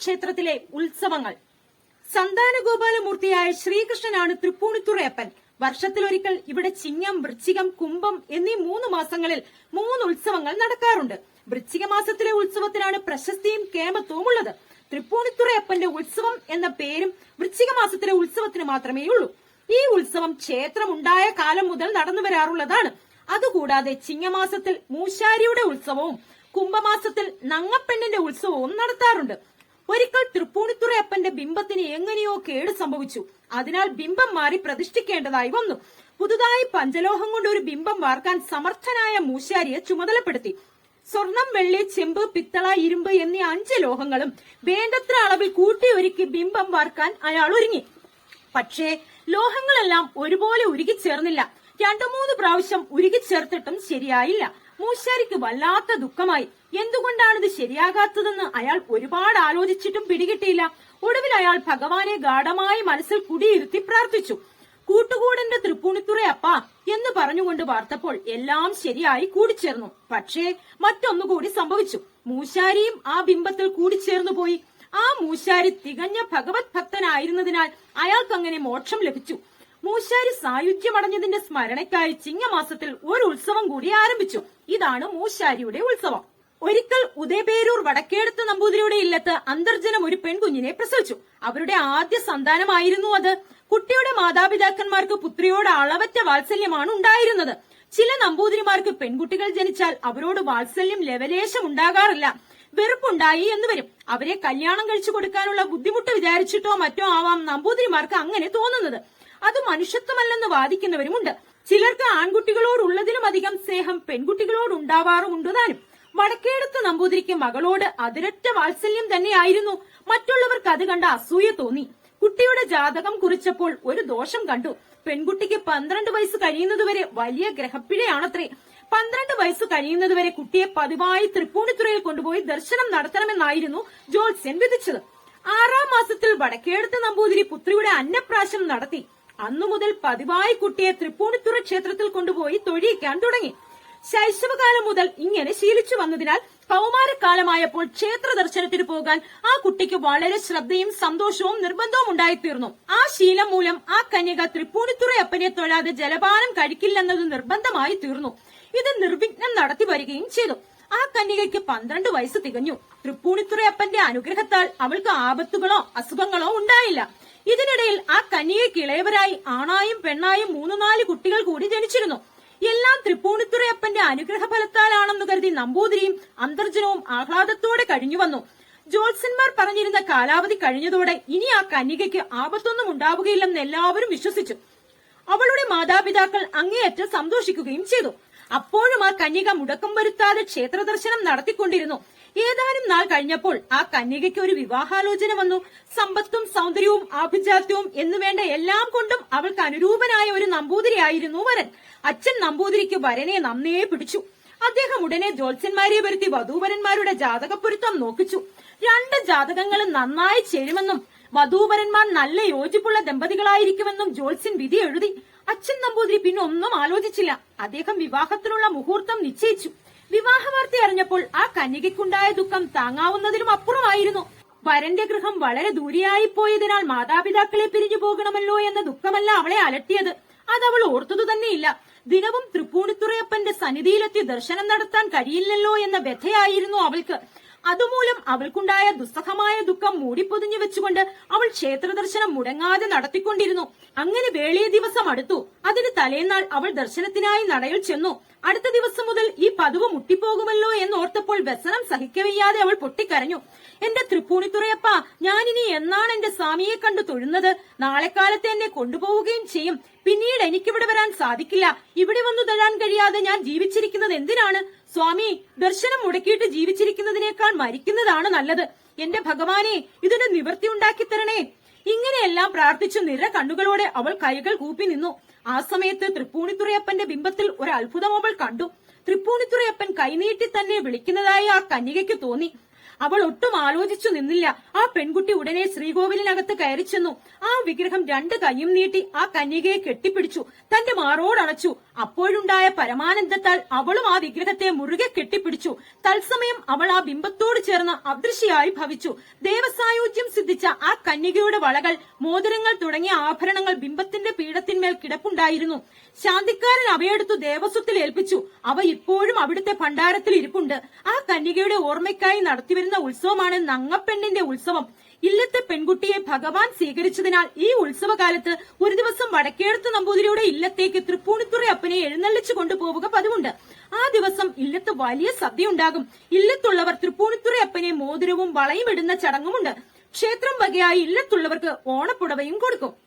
ക്ഷേത്രത്തിലെ ഉത്സവങ്ങൾ. സന്താനഗോപാലമൂർത്തിയായ ശ്രീകൃഷ്ണനാണ് തൃപ്പൂണിത്തുറയപ്പൻ. വർഷത്തിലൊരിക്കൽ ഇവിടെ ചിങ്ങം വൃശ്ചികം കുംഭം എന്നീ മൂന്ന് മാസങ്ങളിൽ മൂന്ന് ഉത്സവങ്ങൾ നടക്കാറുണ്ട്. വൃശ്ചിക മാസത്തിലെ ഉത്സവത്തിനാണ് പ്രശസ്തിയും കേമത്വവും ഉള്ളത് തൃപ്പൂണിത്തുറയപ്പന്റെ ഉത്സവം എന്ന പേരും വൃശ്ചിക മാസത്തിലെ ഉത്സവത്തിന് മാത്രമേ ഉള്ളൂ ഈ ഉത്സവം ക്ഷേത്രമുണ്ടായ കാലം മുതൽ നടന്നു വരാറുള്ളതാണ്. അതുകൂടാതെ ചിങ്ങമാസത്തിൽ മൂശാരിയുടെ ഉത്സവവും കുംഭമാസത്തിൽ നങ്ങപ്പെണ്ണിന്റെ ഉത്സവവും നടത്താറുണ്ട്. ഒരിക്കൽ തൃപ്പൂണിത്തുറയപ്പന്റെ ബിംബത്തിന് എങ്ങനെയോ കേട് സംഭവിച്ചു. അതിനാൽ ബിംബം മാറി പ്രതിഷ്ഠിക്കേണ്ടതായി വന്നു. പുതുതായി പഞ്ചലോഹം കൊണ്ട് ഒരു ബിംബം വാർക്കാൻ സമർത്ഥനായ മൂശാരിയെ ചുമതലപ്പെടുത്തി. സ്വർണം വെള്ളി ചെമ്പ് പിത്തള ഇരുമ്പ് എന്നീ അഞ്ച് ലോഹങ്ങളും വേണ്ടത്ര അളവിൽ കൂട്ടി ഒരുക്കി ബിംബം വാർക്കാൻ അയാൾ ഒരുങ്ങി. പക്ഷേ ലോഹങ്ങളെല്ലാം ഒരുപോലെ ഉരുകിച്ചേർന്നില്ല. രണ്ടു മൂന്ന് പ്രാവശ്യം ഉരുകിച്ചേർത്തിട്ടും ശരിയായില്ല. മൂശാരിക്ക് വല്ലാത്ത ദുഃഖമായി. എന്തുകൊണ്ടാണിത് ശരിയാകാത്തതെന്ന് അയാൾ ഒരുപാട് ആലോചിച്ചിട്ടും പിടികിട്ടിയില്ല. ഒടുവിൽ അയാൾ ഭഗവാനെ ഗാഠമായി മനസ്സിൽ കുടിയിരുത്തി പ്രാർത്ഥിച്ചു. കൂട്ടുകൂടന്റെ തൃപ്പൂണിത്തുറയപ്പ എന്ന് പറഞ്ഞുകൊണ്ട് വാർത്തപ്പോൾ എല്ലാം ശരിയായി കൂടിച്ചേർന്നു. പക്ഷേ മറ്റൊന്നുകൂടി സംഭവിച്ചു. മൂശാരിയും ആ ബിംബത്തിൽ കൂടിച്ചേർന്നു പോയി. ആ മൂശാരി തികഞ്ഞ ഭഗവത് ഭക്തനായിരുന്നതിനാൽ അയാൾക്കങ്ങനെ മോക്ഷം ലഭിച്ചു. മൂശാരി സായുജ്യമടഞ്ഞതിന്റെ സ്മരണയ്ക്കായി ചിങ്ങമാസത്തിൽ ഒരു ഉത്സവം കൂടി ആരംഭിച്ചു. ഇതാണ് മൂശാരിയുടെ ഉത്സവം. ഒരിക്കൽ ഉദയപേരൂർ വടക്കേടത്ത് നമ്പൂതിരിയുടെ ഇല്ലത്ത് അന്തർജനം ഒരു പെൺകുഞ്ഞിനെ പ്രസവിച്ചു. അവരുടെ ആദ്യ സന്താനമായിരുന്നു അത്. കുട്ടിയുടെ മാതാപിതാക്കന്മാർക്ക് പുത്രിയോട് അളവറ്റ വാത്സല്യമാണ് ഉണ്ടായിരുന്നത്. ചില നമ്പൂതിരിമാർക്ക് പെൺകുട്ടികൾ ജനിച്ചാൽ അവരോട് വാത്സല്യം ലവലേശം ഉണ്ടാകാറില്ല. വെറുപ്പുണ്ടായി എന്ന് വരും. അവരെ കല്യാണം കഴിച്ചു കൊടുക്കാനുള്ള ബുദ്ധിമുട്ട് വിചാരിച്ചിട്ടോ മറ്റോ ആവാം നമ്പൂതിരിമാർക്ക് അങ്ങനെ തോന്നുന്നത്. അത് മനുഷ്യത്വമല്ലെന്ന് വാദിക്കുന്നവരുമുണ്ട്. ചിലർക്ക് ആൺകുട്ടികളോടുള്ളതിലും അധികം സ്നേഹം പെൺകുട്ടികളോട് ഉണ്ടാവാറുമുണ്ട് താനും വടക്കേടത്ത് നമ്പൂതിരിക്ക് മകളോട് അതിരറ്റ വാത്സല്യം തന്നെയായിരുന്നു. മറ്റുള്ളവർക്ക് അത് കണ്ട അസൂയ തോന്നി. കുട്ടിയുടെ ജാതകം കുറിച്ചപ്പോൾ ഒരു ദോഷം കണ്ടു. പെൺകുട്ടിക്ക് പന്ത്രണ്ട് വയസ്സ് കഴിയുന്നതുവരെ വലിയ ഗ്രഹപ്പിഴയാണത്രേ. പന്ത്രണ്ട് വയസ്സ് കഴിയുന്നതുവരെ കുട്ടിയെ പതിവായി തൃപ്പൂണിത്തുറയിൽ കൊണ്ടുപോയി ദർശനം നടത്തണമെന്നായിരുന്നു ജോത്സ്യൻ വിധിച്ചത്. ആറാം മാസത്തിൽ വടക്കേടത്ത് നമ്പൂതിരി പുത്രിയുടെ അന്നപ്രാശം നടത്തി. അന്നു മുതൽ പതിവായി കുട്ടിയെ തൃപ്പൂണിത്തുറ ക്ഷേത്രത്തിൽ കൊണ്ടുപോയി തൊഴിയിക്കാൻ തുടങ്ങി. ശൈശവകാലം മുതൽ ഇങ്ങനെ ശീലിച്ചു വന്നതിനാൽ കൗമാരക്കാലമായപ്പോൾ ക്ഷേത്ര ദർശനത്തിന് പോകാൻ ആ കുട്ടിക്ക് വളരെ ശ്രദ്ധയും സന്തോഷവും നിർബന്ധവും ഉണ്ടായിത്തീർന്നു. ആ ശീലം മൂലം ആ കന്യക തൃപ്പൂണിത്തുറയപ്പനെ തൊഴാതെ ജലപാനം കഴിക്കില്ലെന്നത് നിർബന്ധമായി തീർന്നു. ഇത് നിർവിഘ്നം നടത്തി വരികയും ചെയ്തു. ആ കന്യകയ്ക്ക് പന്ത്രണ്ട് വയസ്സ് തികഞ്ഞു. തൃപ്പൂണിത്തുറയപ്പന്റെ അനുഗ്രഹത്താൽ അവൾക്ക് ആപത്തുകളോ അസുഖങ്ങളോ ഉണ്ടായില്ല. ഇതിനിടയിൽ ആ കന്യകയ്ക്ക് ഇളയവരായി ആണായും പെണ്ണായും മൂന്നു നാല് കുട്ടികൾ കൂടി ജനിച്ചിരുന്നു. എല്ലാം തൃപ്പൂണിത്തുറയപ്പന്റെ അനുഗ്രഹ ഫലത്താലാണെന്ന് കരുതി നമ്പൂതിരിയും അന്തർജനവും ആഹ്ലാദത്തോടെ കഴിഞ്ഞു വന്നു. ജോത്സന്മാർ പറഞ്ഞിരുന്ന കാലാവധി കഴിഞ്ഞതോടെ ഇനി ആ കന്യകയ്ക്ക് ആപത്തൊന്നും ഉണ്ടാവുകയില്ലെന്ന് എല്ലാവരും വിശ്വസിച്ചു. അവളുടെ മാതാപിതാക്കൾ അങ്ങേയറ്റം സന്തോഷിക്കുകയും ചെയ്തു. അപ്പോഴും ആ കന്യക മുടക്കം വരുത്താതെ ക്ഷേത്ര ദർശനം നടത്തിക്കൊണ്ടിരുന്നു. ഏതാനും നാൾ കഴിഞ്ഞപ്പോൾ ആ കന്യകയ്ക്ക് ഒരു വിവാഹാലോചന വന്നു. സമ്പത്തും സൗന്ദര്യവും ആഭിജാത്യവും എന്നുവേണ്ട എല്ലാം കൊണ്ടും അവൾക്ക് അനുരൂപനായ ഒരു നമ്പൂതിരിയായിരുന്നു വരൻ. അച്ഛൻ നമ്പൂതിരിക്ക് വരനെ നന്നേ പിടിച്ചു. അദ്ദേഹം ഉടനെ ജ്യോത്സ്യന്മാരെ വരുത്തി വധൂവരന്മാരുടെ ജാതകപ്പൊരുത്തം നോക്കിച്ചു. രണ്ട് ജാതകങ്ങളും നന്നായി ചേരുമെന്നും വധൂവരന്മാർ നല്ല യോജിപ്പുള്ള ദമ്പതികളായിരിക്കുമെന്നും ജ്യോത്സ്യൻ വിധി എഴുതി. അച്ഛൻ നമ്പൂതിരി പിന്നെ ഒന്നും ആലോചിച്ചില്ല. അദ്ദേഹം വിവാഹത്തിനുള്ള മുഹൂർത്തം നിശ്ചയിച്ചു. വിവാഹ വാർത്ത അറിഞ്ഞപ്പോൾ ആ കന്യകയ്ക്കുണ്ടായ ദുഃഖം താങ്ങാവുന്നതിലും അപ്പുറമായിരുന്നു. വരന്റെ ഗൃഹം വളരെ ദൂരെയായി പോയതിനാൽ മാതാപിതാക്കളെ പിരിഞ്ഞു പോകണമല്ലോ എന്ന ദുഃഖമല്ല അവളെ അലട്ടിയത്. അവൾ ഓർത്തതു തന്നെയില്ല. ദിനവും തൃപ്പൂണിത്തുറയപ്പന്റെ സന്നിധിയിലെത്തി ദർശനം നടത്താൻ കഴിയില്ലല്ലോ എന്ന വ്യഥയായിരുന്നു അവൾക്ക്. അതുമൂലം അവൾക്കുണ്ടായ ദുസ്സഹമായ ദുഃഖം മൂടിപ്പൊതിഞ്ഞു വെച്ചുകൊണ്ട് അവൾ ക്ഷേത്ര ദർശനം മുടങ്ങാതെ നടത്തിക്കൊണ്ടിരുന്നു. അങ്ങനെ വേളിയ ദിവസം അടുത്തു. അതിന് തലേന്നാൾ അവൾ ദർശനത്തിനായി നടയിൽ ചെന്നു. അടുത്ത ദിവസം മുതൽ ഈ പതിവ് മുട്ടിപ്പോകുമല്ലോ എന്നോർത്തപ്പോൾ വ്യസനം സഹിക്കവയ്യാതെ അവൾ പൊട്ടിക്കരഞ്ഞു. എന്റെ തൃപ്പൂണിത്തുറയപ്പ ഞാനിനി എന്നാണ് എന്റെ സ്വാമിയെ കണ്ടു തൊഴുന്നത്? നാളെ കാലത്ത് എന്നെ കൊണ്ടുപോവുകയും ചെയ്യും. പിന്നീട് എനിക്കിവിടെ വരാൻ സാധിക്കില്ല. ഇവിടെ വന്നു തരാൻ കഴിയാതെ ഞാൻ ജീവിച്ചിരിക്കുന്നത് എന്തിനാണ്? സ്വാമി ദർശനം മുടക്കിയിട്ട് ജീവിച്ചിരിക്കുന്നതിനേക്കാൾ മരിക്കുന്നതാണ് നല്ലത്. എന്റെ ഭഗവാനെ ഇതിന് നിവൃത്തി ഉണ്ടാക്കി തരണേ ഇങ്ങനെയെല്ലാം പ്രാർത്ഥിച്ചു നിര കണ്ണുകളോടെ അവൾ കൈകൾ കൂപ്പി നിന്നു. ആ സമയത്ത് തൃപ്പൂണിത്തുറയപ്പന്റെ ബിംബത്തിൽ ഒരു അത്ഭുതം അവൾ കണ്ടു. തൃപ്പൂണിത്തുറയപ്പൻ കൈനീട്ടി തന്നെ വിളിക്കുന്നതായി ആ കന്യകയ്ക്ക് തോന്നി. അവൾ ഒട്ടും ആലോചിച്ചു നിന്നില്ല. ആ പെൺകുട്ടി ഉടനെ ശ്രീകോവിലിനകത്ത് കയറി ചെന്നു. ആ വിഗ്രഹം രണ്ട് കൈയും നീട്ടി ആ കന്യകയെ കെട്ടിപ്പിടിച്ചു. തന്റെ മാറോടണച്ചു അപ്പോഴുണ്ടായ പരമാനന്ദത്താൽ അവളും ആ വിഗ്രഹത്തെ മുറുകെ കെട്ടിപ്പിടിച്ചു. തത്സമയം അവൾ ആ ബിംബത്തോട് ചേർന്ന് അദൃശ്യയായി ഭവിച്ചു. ദേവസായോജ്യം സിദ്ധിച്ച ആ കന്യകയുടെ വളകൾ മോതിരങ്ങൾ തുടങ്ങിയ ആഭരണങ്ങൾ ബിംബത്തിന്റെ പീഠത്തിന്മേൽ കിടപ്പുണ്ടായിരുന്നു. ശാന്തിക്കാരൻ അവയെടുത്തു ദേവസ്വത്തിൽ ഏൽപ്പിച്ചു. അവ ഇപ്പോഴും അവിടുത്തെ ഭണ്ഡാരത്തിൽ ഇരിപ്പുണ്ട്. ആ കന്യകയുടെ ഓർമ്മയ്ക്കായി നടത്തിവരുന്ന ഉത്സവമാണ് നങ്ങപ്പെണ്ണിന്റെ ഉത്സവം. ഇല്ലത്തെ പെൺകുട്ടിയെ ഭഗവാൻ സ്വീകരിച്ചതിനാൽ ഈ ഉത്സവകാലത്ത് ഒരു ദിവസം വടക്കേടത്ത് നമ്പൂതിരിയുടെ ഇല്ലത്തേക്ക് തൃപ്പൂണിത്തുറ അപ്പനെ എഴുന്നള്ളിച്ചു കൊണ്ടുപോവുക പതിവുണ്ട്. ആ ദിവസം ഇല്ലത്ത് വലിയ സദ്യയുണ്ടാകും. ഇല്ലത്തുള്ളവർ തൃപ്പൂണിത്തുറ അപ്പനെ മോതിരവും വളയും ഇടുന്ന ചടങ്ങുമുണ്ട്. ക്ഷേത്രം വകയായി ഇല്ലത്തുള്ളവർക്ക് ഓണപ്പുടവയും കൊടുക്കും.